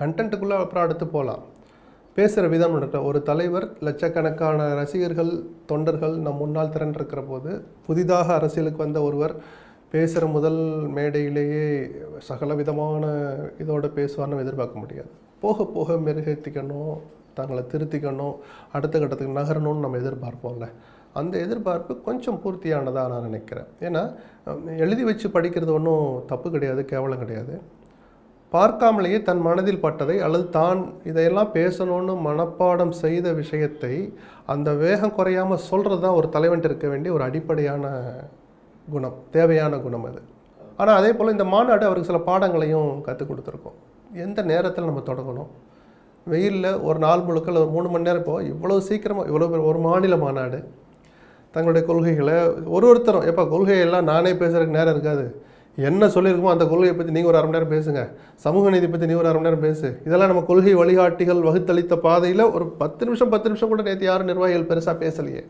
கண்டென்ட்டுக்குள்ளே அப்புறம் அடுத்து போகலாம் பேசுகிற விதம் ஒரு தலைவர் லட்சக்கணக்கான ரசிகர்கள் தொண்டர்கள் நம் முன்னால் திரண்டிருக்கிற போது புதிதாக அரசியலுக்கு வந்த ஒருவர் பேசுகிற முதல் மேடையிலேயே சகல விதமான இதோடு பேசுவார்னு எதிர்பார்க்க முடியாது. போக போக மெருகேற்றிக்கணும் தங்களை திருத்திக்கணும் அடுத்த கட்டத்துக்கு நகரணும்னு நம்ம எதிர்பார்ப்போம்ல. அந்த எதிர்பார்ப்பு கொஞ்சம் பூர்த்தியானதாக நான் நினைக்கிறேன். ஏன்னா எழுதி வச்சு படிக்கிறது ஒன்றும் தப்பு கிடையாது கேவலம் கிடையாது. பார்க்காமலேயே தன் மனதில் பட்டதை அல்லது தான் இதையெல்லாம் பேசணும்னு மனப்பாடம் செய்த விஷயத்தை அந்த வேகம் குறையாமல் சொல்கிறது தான் ஒரு தலைவன்ட்டு இருக்க வேண்டிய ஒரு அடிப்படையான குணம் தேவையான குணம் அது. ஆனால் அதே போல் இந்த மாநாடு அவருக்கு சில பாடங்களையும் கற்றுக் கொடுத்துருக்கோம். எந்த நேரத்தில் நம்ம தொடங்கணும்? வெயிலில் ஒரு நாள் முழுக்க ஒரு மூணு மணி நேரம் இப்போ இவ்வளோ சீக்கிரமாக இவ்வளோ ஒரு மாநில மாநாடு. தங்களுடைய கொள்கைகளை ஒரு ஒருத்தரும் எப்போ கொள்கையெல்லாம் நானே பேசுகிறதுக்கு நேரம் இருக்காது. என்ன சொல்லியிருக்குமோ அந்த கொள்கையை பற்றி நீங்கள் ஒரு அரை மணி நேரம் பேசுங்க. சமூக நீதி பற்றி நீ ஒரு அரை மணி நேரம் பேசு. இதெல்லாம் நம்ம கொள்கை வழிகாட்டிகள் வகுத்தளித்த பாதையில் ஒரு பத்து நிமிஷம் பத்து நிமிஷம் கூட நேற்று யாரும் நிர்வாகிகள் பெருசாக பேசலையே.